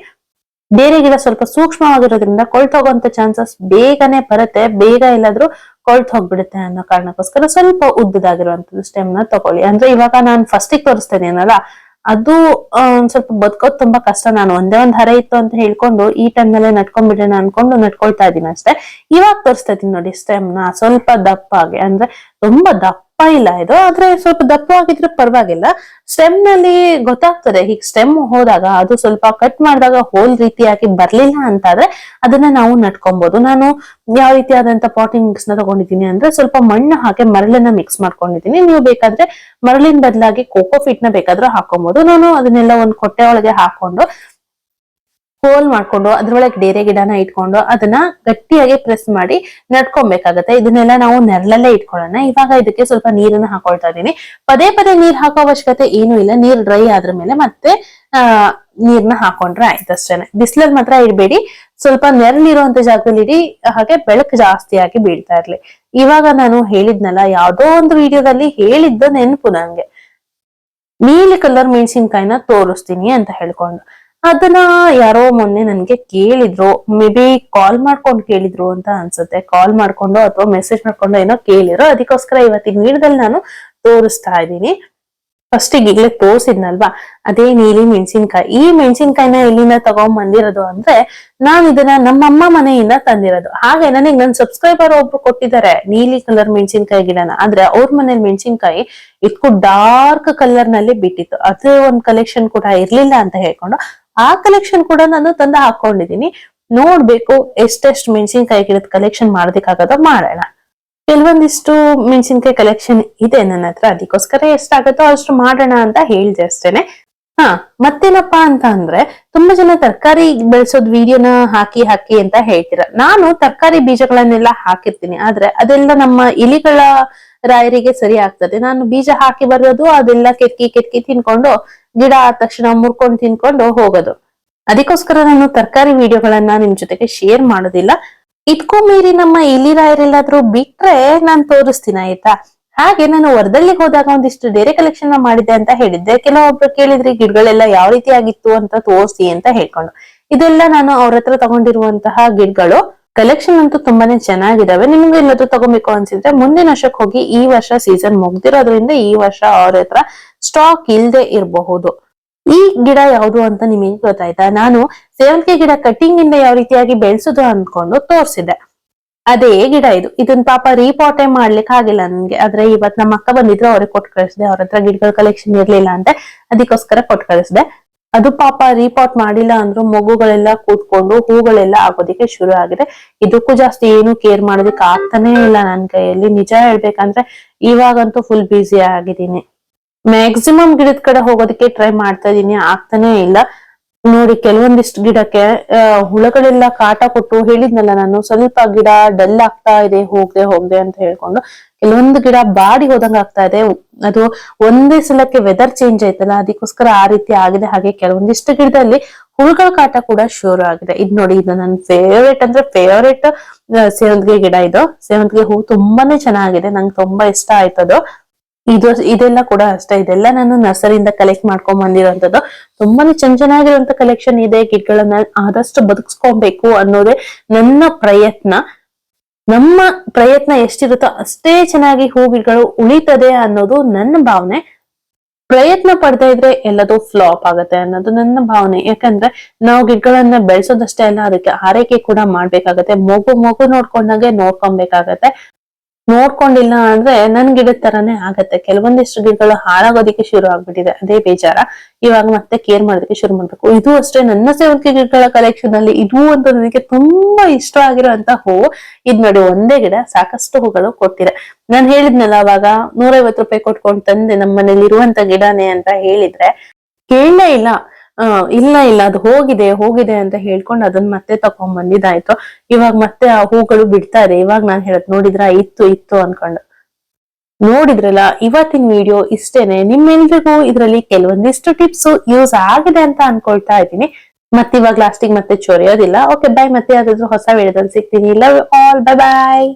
ಬೇರೆ ಗಿಡ ಸ್ವಲ್ಪ ಸೂಕ್ಷ್ಮವಾಗಿರೋದ್ರಿಂದ ಕೊಳ್ತೋಗುವಂತ ಚಾನ್ಸಸ್ ಬೇಗನೆ ಬರುತ್ತೆ. ಬೇಗ ಎಲ್ಲಾದ್ರೂ ಕೊಳ್ತು ಹೋಗ್ಬಿಡುತ್ತೆ ಅನ್ನೋ ಕಾರಣಕ್ಕೋಸ್ಕರ ಸ್ವಲ್ಪ ಉದ್ದದಾಗಿರುವಂತದ್ದು ಸ್ಟೆಮ್ನ ತಗೊಳ್ಳಿ. ಅಂದ್ರೆ ಇವಾಗ ನಾನು ಫಸ್ಟಿಗೆ ತೋರಿಸ್ತೇನೆ ಏನಲ್ಲ, ಅದು ಸ್ವಲ್ಪ ಬದುಕೋದ್ ತುಂಬಾ ಕಷ್ಟ. ನಾನು ಒಂದೇ ಒಂದ್ ಹರ ಇತ್ತು ಅಂತ ಹೇಳ್ಕೊಂಡು ಈ ಟೈಮ್ ನಲ್ಲೇ ನಟ್ಕೊಂಡ್ಬಿಡೋಣ ಅನ್ಕೊಂಡು ನಟ್ಕೊಳ್ತಾ ಇದೀನಿ ಅಷ್ಟೇ. ಇವಾಗ ತೋರಿಸ್ತಾ ಇದೀನಿ ನೋಡಿ ಸ್ಟೆಮ್ನ ಸ್ವಲ್ಪ ದಪ್ಪ ಆಗಿ ಅಂದ್ರೆ ತುಂಬಾ ದಪ್ಪ ಇಲ್ಲ ಇದು, ಆದ್ರೆ ಸ್ವಲ್ಪ ದಪ್ಪವಾಗಿದ್ರೆ ಪರವಾಗಿಲ್ಲ. ಸ್ಟೆಮ್ನಲ್ಲಿ ಗೊತ್ತಾಗ್ತದೆ, ಹೀಗೆ ಸ್ಟೆಮ್ ಹೋದಾಗ ಅದು ಸ್ವಲ್ಪ ಕಟ್ ಮಾಡಿದಾಗ ಹೋಲ್ ರೀತಿಯಾಗಿ ಬರ್ಲಿಲ್ಲ ಅಂತಾದ್ರೆ ಅದನ್ನ ನಾವು ನಟ್ಕೊಬಹುದು ನಾನು ಯಾವ ರೀತಿಯಾದಂತ ಪಾಟಿಂಗ್ಸ್ನ ತಗೊಂಡಿದ್ದೀನಿ ಅಂದ್ರೆ ಸ್ವಲ್ಪ ಮಣ್ಣು ಹಾಕಿ ಮರಳನ್ನ ಮಿಕ್ಸ್ ಮಾಡ್ಕೊಂಡಿದ್ದೀನಿ. ನೀವು ಬೇಕಾದ್ರೆ ಮರಳಿನ ಬದಲಾಗಿ ಕೋಕೋ ಫಿಟ್ನ ಬೇಕಾದ್ರೂ ಹಾಕೊಬಹುದು ನಾನು ಅದನ್ನೆಲ್ಲ ಒಂದ್ ಕೊಟ್ಟೆ ಒಳಗೆ ಹಾಕೊಂಡು ಹೋಲ್ ಮಾಡ್ಕೊಂಡು, ಅದ್ರೊಳಗೆ ಡೇರೆ ಗಿಡನ ಇಟ್ಕೊಂಡು ಅದನ್ನ ಗಟ್ಟಿಯಾಗಿ ಪ್ರೆಸ್ ಮಾಡಿ ನಡ್ಕೊಬೇಕಾಗತ್ತೆ. ಇದನ್ನೆಲ್ಲ ನಾವು ನೆರಳಲ್ಲೇ ಇಟ್ಕೊಳ್ಳೋಣ. ಇವಾಗ ಇದಕ್ಕೆ ಸ್ವಲ್ಪ ನೀರನ್ನ ಹಾಕೊಳ್ತಾ ಇದ್ದೀನಿ. ಪದೇ ಪದೇ ನೀರ್ ಹಾಕೋ ಅವಶ್ಯಕತೆ ಏನು ಇಲ್ಲ. ನೀರ್ ಡ್ರೈ ಆದ್ರ ಮೇಲೆ ಮತ್ತೆ, ಆ, ನೀರ್ನ ಹಾಕೊಂಡ್ರೆ ಆಯ್ತು ಅಷ್ಟೇನೆ. ಬಿಸಿಲಲ್ಲಿ ಮಾತ್ರ ಇಡಬೇಡಿ. ಸ್ವಲ್ಪ ನೆರಳಿರುವಂತ ಜಾಗದಲ್ಲಿ ಇಡಿ. ಹಾಗೆ ಬೆಳಕು ಜಾಸ್ತಿ ಆಗಿ ಬೀಳ್ತಾ ಇರ್ಲಿ. ಇವಾಗ ನಾನು ಹೇಳಿದ್ನಲ್ಲ, ಯಾವ್ದೋ ಒಂದು ವಿಡಿಯೋದಲ್ಲಿ ಹೇಳಿದ್ದ ನೆನಪು ನಂಗೆ. ನೀಲಿ ಕಲರ್ ಮೆಣಸಿನ್ಕಾಯಿನ ತೋರಿಸ್ತೀನಿ ಅಂತ ಹೇಳ್ಕೊಂಡು. ಅದನ್ನ ಯಾರೋ ಮೊನ್ನೆ ನನ್ಗೆ ಕೇಳಿದ್ರು. ಮೇ ಬಿ ಕಾಲ್ ಮಾಡ್ಕೊಂಡು ಕೇಳಿದ್ರು ಅಂತ ಅನ್ಸುತ್ತೆ. ಕಾಲ್ ಮಾಡ್ಕೊಂಡು ಅಥವಾ ಮೆಸೇಜ್ ಮಾಡ್ಕೊಂಡು ಏನೋ ಕೇಳಿರೋ, ಅದಕ್ಕೋಸ್ಕರ ಇವತ್ತಿನ ವಿಡಿಯೋದಲ್ಲಿ ನಾನು ತೋರಿಸ್ತಾ ಇದ್ದೀನಿ. ಫಸ್ಟ್ ಈಗಲೇ ತೋರಿಸಿದ್ನಲ್ವಾ? ಅದೇ ನೀಲಿ ಮೆಣಸಿನ್ಕಾಯಿ. ಈ ಮೆಣಸಿನ್ಕಾಯಿನ ಎಲ್ಲಿಂದ ತಗೊಂಡ್ ಬಂದಿರೋದು ಅಂದ್ರೆ ನಾನ್ ಇದನ್ನ ನಮ್ಮಮ್ಮ ಮನೆಯಿಂದ ತಂದಿರೋದು. ಹಾಗೆ ನನಗ್ ನನ್ ಸಬ್ಸ್ಕ್ರೈಬರ್ ಒಬ್ರು ಕೊಟ್ಟಿದ್ದಾರೆ, ನೀಲಿ ಕಲರ್ ಮೆಣಸಿನ್ಕಾಯಿ ಗಿಡನ. ಆದ್ರೆ ಅವ್ರ ಮನೇಲಿ ಮೆಣಸಿನ್ಕಾಯಿ ಇದಕ್ಕೂ ಡಾರ್ಕ್ ಕಲರ್ನಲ್ಲಿ ಬಿಟ್ಟಿತ್ತು. ಅದು ಒಂದ್ ಕಲೆಕ್ಷನ್ ಕೂಡ ಇರ್ಲಿಲ್ಲ ಅಂತ ಹೇಳ್ಕೊಂಡು ಆ ಕಲೆಕ್ಷನ್ ಕೂಡ ನಾನು ತಂದು ಹಾಕೊಂಡಿದೀನಿ ನೋಡ್ಬೇಕು ಎಷ್ಟೆಷ್ಟು ಮೆಣಸಿನ್ಕಾಯಿ ಗಿಡದ ಕಲೆಕ್ಷನ್ ಮಾಡೋದಕ್ಕಾಗತ್ತೋ ಮಾಡೋಣ. ಕೆಲವೊಂದಿಷ್ಟು ಮೆಣಸಿನ್ಕಾಯಿ ಕಲೆಕ್ಷನ್ ಇದೆ ನನ್ನ ಹತ್ರ, ಅದಕ್ಕೋಸ್ಕರ ಎಷ್ಟಾಗತ್ತೋ ಅಷ್ಟು ಮಾಡೋಣ ಅಂತ ಹೇಳ್ದೆ ಅಷ್ಟೇನೆ. ಹಾ, ಮತ್ತೇನಪ್ಪಾ ಅಂತ ಅಂದ್ರೆ ತುಂಬಾ ಜನ ತರಕಾರಿ ಬೆಳೆಸೋದ್ ವಿಡಿಯೋನ ಹಾಕಿ ಹಾಕಿ ಅಂತ ಹೇಳ್ತೀರ. ನಾನು ತರಕಾರಿ ಬೀಜಗಳನ್ನೆಲ್ಲ ಹಾಕಿರ್ತೀನಿ, ಆದ್ರೆ ಅದೆಲ್ಲ ನಮ್ಮ ಇಲಿಗಳ ರಾಯರಿಗೆ ಸರಿ ಆಗ್ತದೆ. ನಾನು ಬೀಜ ಹಾಕಿ ಬರೋದು, ಅದೆಲ್ಲ ಕೆಟ್ಕಿ ಕೆಟ್ಕಿ ತಿನ್ಕೊಂಡು, ಗಿಡ ಆದ ತಕ್ಷಣ ಮುರ್ಕೊಂಡು ತಿನ್ಕೊಂಡು ಹೋಗೋದು. ಅದಕ್ಕೋಸ್ಕರ ನಾನು ತರಕಾರಿ ವಿಡಿಯೋಗಳನ್ನ ನಿಮ್ ಜೊತೆಗೆ ಶೇರ್ ಮಾಡೋದಿಲ್ಲ. ಇದ್ಕೂ ಮೀರಿ ನಮ್ಮ ಇಲಿ ರಾಯರೆಲ್ಲಾದ್ರೂ ಬಿಟ್ರೆ ನಾನ್ ತೋರಿಸ್ತೀನಿ, ಆಯ್ತಾ? ಹಾಗೆ ನಾನು ವರದಲ್ಲಿ ಹೋದಾಗ ಒಂದಿಷ್ಟು ಡೇರೆ ಕಲೆಕ್ಷನ್ ಮಾಡಿದ್ದೆ ಅಂತ ಹೇಳಿದ್ದೆ. ಕೆಲವೊಬ್ರು ಕೇಳಿದ್ರೆ ಗಿಡಗಳೆಲ್ಲ ಯಾವ ರೀತಿ ಆಗಿತ್ತು ಅಂತ ತೋರಿಸಿ ಅಂತ ಹೇಳ್ಕೊಂಡು. ಇದೆಲ್ಲ ನಾನು ಅವ್ರ ಹತ್ರ ತಗೊಂಡಿರುವಂತಹ ಗಿಡಗಳು. ಕಲೆಕ್ಷನ್ ಅಂತೂ ತುಂಬಾನೇ ಚೆನ್ನಾಗಿದಾವೆ. ನಿಮ್ಗೆ ಎಲ್ಲಾದ್ರೂ ತಗೊಬೇಕು ಅನ್ಸಿದ್ರೆ ಮುಂದಿನ ವರ್ಷಕ್ಕೆ ಹೋಗಿ ಈ ವರ್ಷ ಸೀಸನ್ ಮುಗ್ದಿರೋದ್ರಿಂದ ಈ ವರ್ಷ ಅವ್ರ ಹತ್ರ ಸ್ಟಾಕ್ ಇಲ್ದೆ ಇರಬಹುದು. ಈ ಗಿಡ ಯಾವುದು ಅಂತ ನಿಮಗೆ ಗೊತ್ತಾಯ್ತಾ? ನಾನು ಸೇವಂತಿಗೆ ಗಿಡ ಕಟ್ಟಿಂಗ್ ಇಂದ ಯಾವ ರೀತಿಯಾಗಿ ಬೆಳೆಸುದು ಅನ್ಕೊಂಡು ತೋರಿಸಿದೆ. ಅದೇ ಗಿಡ ಇದು. ಇದನ್ ಪಾಪ ರೀಪಾಟೆ ಮಾಡ್ಲಿಕ್ಕೆ ಆಗಿಲ್ಲ ನನ್ಗೆ. ಆದ್ರೆ ಇವತ್ ನಮ್ಮ ಅಕ್ಕ ಬಂದಿದ್ರು, ಅವ್ರಿಗೆ ಕೊಟ್ಟು ಕಳಿಸಿದೆ. ಅವ್ರ ಹತ್ರ ಗಿಡಗಳ ಕಲೆಕ್ಷನ್ ಇರ್ಲಿಲ್ಲ ಅಂತ ಅದಕ್ಕೋಸ್ಕರ ಕೊಟ್ಟು ಕಳಿಸಿದೆ. ಅದು ಪಾಪ ರೀಪಾಟ್ ಮಾಡಿಲ್ಲ ಅಂದ್ರೂ ಮಗುಗಳೆಲ್ಲ ಕೂತ್ಕೊಂಡು ಹೂಗಳೆಲ್ಲ ಆಗೋದಿಕ್ಕೆ ಶುರು ಆಗಿದೆ. ಇದಕ್ಕೂ ಜಾಸ್ತಿ ಏನು ಕೇರ್ ಮಾಡೋದಕ್ಕೆ ಆಗ್ತಾನೆ ಇಲ್ಲ ನನ್ ಕೈಯಲ್ಲಿ. ನಿಜ ಹೇಳ್ಬೇಕಂದ್ರೆ ಇವಾಗಂತೂ ಫುಲ್ ಬ್ಯುಸಿ ಆಗಿದ್ದೀನಿ. ಮ್ಯಾಕ್ಸಿಮಮ್ ಗಿಡದ ಕಡೆ ಹೋಗೋದಕ್ಕೆ ಟ್ರೈ ಮಾಡ್ತಾ ಇದೀನಿ. ಆಗ್ತಾನೆ ಇಲ್ಲ. ನೋಡಿ ಕೆಲವೊಂದಿಷ್ಟು ಗಿಡಕ್ಕೆ ಹುಳಗಳೆಲ್ಲ ಕಾಟ ಕೊಟ್ಟು ಹೇಳಿದ್ನಲ್ಲ ನಾನು, ಸ್ವಲ್ಪ ಗಿಡ ಡಲ್ ಆಗ್ತಾ ಇದೆ, ಹೋಗ್ದೆ ಹೋಗ್ದೆ ಅಂತ ಹೇಳ್ಕೊಂಡು ಕೆಲವೊಂದು ಗಿಡ ಬಾಡಿ ಹೋದಂಗ ಆಗ್ತಾ ಇದೆ. ಅದು ಒಂದೇ ಸಲಕ್ಕೆ ವೆದರ್ ಚೇಂಜ್ ಆಯ್ತಲ್ಲ, ಅದಕ್ಕೋಸ್ಕರ ಆ ರೀತಿ ಆಗಿದೆ. ಹಾಗೆ ಕೆಲವೊಂದಿಷ್ಟು ಗಿಡದಲ್ಲಿ ಹುಳುಗಳ ಕಾಟ ಕೂಡ ಶುರು ಆಗಿದೆ. ಇದ್ ನೋಡಿ, ಇದು ನನ್ನ ಫೇವ್ರೇಟ್ ಅಂದ್ರೆ ಫೇವ್ರೇಟ್ ಸೇವಂತಿಗೆ ಗಿಡ ಇದು. ಸೇವಂತಿಗೆ ಹೂ ತುಂಬಾನೇ ಚೆನ್ನಾಗಿದೆ. ನಂಗೆ ತುಂಬಾ ಇಷ್ಟ ಆಯ್ತದು. ಇದು ಇದೆಲ್ಲ ಕೂಡ ಅಷ್ಟೇ. ಇದೆಲ್ಲ ನಾನು ನರ್ಸರಿಯಿಂದ ಕಲೆಕ್ಟ್ ಮಾಡ್ಕೊಂಡ್ ಬಂದಿರೋಂಥದ್ದು. ತುಂಬಾನೇ ಚೆನ್ನ ಚೆನ್ನಾಗಿರುವಂತ ಕಲೆಕ್ಷನ್ ಇದೆ. ಗಿಡಗಳನ್ನ ಆದಷ್ಟು ಬದುಕಿಸ್ಕೊಬೇಕು ಅನ್ನೋದೇ ನನ್ನ ಪ್ರಯತ್ನ. ನಮ್ಮ ಪ್ರಯತ್ನ ಎಷ್ಟಿರುತ್ತೋ ಅಷ್ಟೇ ಚೆನ್ನಾಗಿ ಹೂ ಗಿಡಗಳು ಉಳಿತದೆ ಅನ್ನೋದು ನನ್ನ ಭಾವನೆ. ಪ್ರಯತ್ನ ಪಡ್ತಾ ಇದ್ರೆ ಎಲ್ಲದೂ ಫ್ಲಾಪ್ ಆಗುತ್ತೆ ಅನ್ನೋದು ನನ್ನ ಭಾವನೆ. ಯಾಕಂದ್ರೆ ನಾವು ಗಿಡಗಳನ್ನ ಬೆಳೆಸೋದಷ್ಟೇ ಅಲ್ಲ, ಅದಕ್ಕೆ ಆರೈಕೆ ಕೂಡ ಮಾಡ್ಬೇಕಾಗತ್ತೆ. ಮಗು ಮಗು ನೋಡ್ಕೊಂಡಂಗೆ ನೋಡ್ಕೊಬೇಕಾಗತ್ತೆ. ನೋಡ್ಕೊಂಡಿಲ್ಲ ಅಂದ್ರೆ ನನ್ ಗಿಡದ ತರಾನೇ ಆಗತ್ತೆ. ಕೆಲವೊಂದಿಷ್ಟು ಗಿಡಗಳು ಹಾಳಾಗೋದಿಕ್ಕೆ ಶುರು ಆಗ್ಬಿಟ್ಟಿದೆ. ಅದೇ ಬೇಜಾರ. ಇವಾಗ ಮತ್ತೆ ಕೇರ್ ಮಾಡೋದಕ್ಕೆ ಶುರು ಮಾಡ್ಬೇಕು. ಇದು ಅಷ್ಟೇ ನನ್ನ ಸೇವಂತಿಗೆ ಗಿಡಗಳ ಕಲೆಕ್ಷನ್ ಅಲ್ಲಿ ಇದು ಒಂದು ನನಗೆ ತುಂಬಾ ಇಷ್ಟ ಆಗಿರುವಂತ ಹೂವು ಇದ್ ನೋಡಿ ಒಂದೇ ಗಿಡ ಸಾಕಷ್ಟು ಹೂಗಳು ಕೊಟ್ಟಿದೆ. ನಾನು ಹೇಳಿದ್ನಲ್ಲ, ಅವಾಗ ನೂರೈವತ್ತು ರೂಪಾಯಿ ಕೊಟ್ಕೊಂಡು ತಂದೆ ನಮ್ಮ ಮನೇಲಿ ಇರುವಂತ ಗಿಡನೇ ಅಂತ ಹೇಳಿದ್ರೆ ಕೇಳಲೇ ಇಲ್ಲ. ಇಲ್ಲ ಇಲ್ಲ, ಅದು ಹೋಗಿದೆ ಹೋಗಿದೆ ಅಂತ ಹೇಳ್ಕೊಂಡು ಅದನ್ನ ಮತ್ತೆ ತಕೊಂಡ್ ಬಂದಿದ್ದಾಯ್ತು. ಇವಾಗ ಮತ್ತೆ ಆ ಹೂಗಳು ಬಿಡ್ತಾ ಇದೆ. ಇವಾಗ ನಾನ್ ಹೇಳದ್ ನೋಡಿದ್ರ? ಇತ್ತು ಇತ್ತು ಅನ್ಕೊಂಡು. ನೋಡಿದ್ರಲ್ಲ, ಇವತ್ತಿನ ವಿಡಿಯೋ ಇಷ್ಟೇನೆ. ನಿಮ್ಮೆಲ್ರಿಗೂ ಇದ್ರಲ್ಲಿ ಕೆಲವೊಂದಿಷ್ಟು ಟಿಪ್ಸ್ ಯೂಸ್ ಆಗಿದೆ ಅಂತ ಅನ್ಕೊಳ್ತಾ ಇದ್ದೀನಿ. ಮತ್ತೆ ಇವಾಗ ಲಾಸ್ಟಿಗೆ ಮತ್ತೆ ಚೊರೆಯೋದಿಲ್ಲ. ಓಕೆ ಬೈ ಮತ್ತೆ ಯಾವ್ದಾದ್ರು ಹೊಸ ವಿಡಿಯೋದಲ್ಲಿ ಸಿಗ್ತೀನಿ. Love all bye bye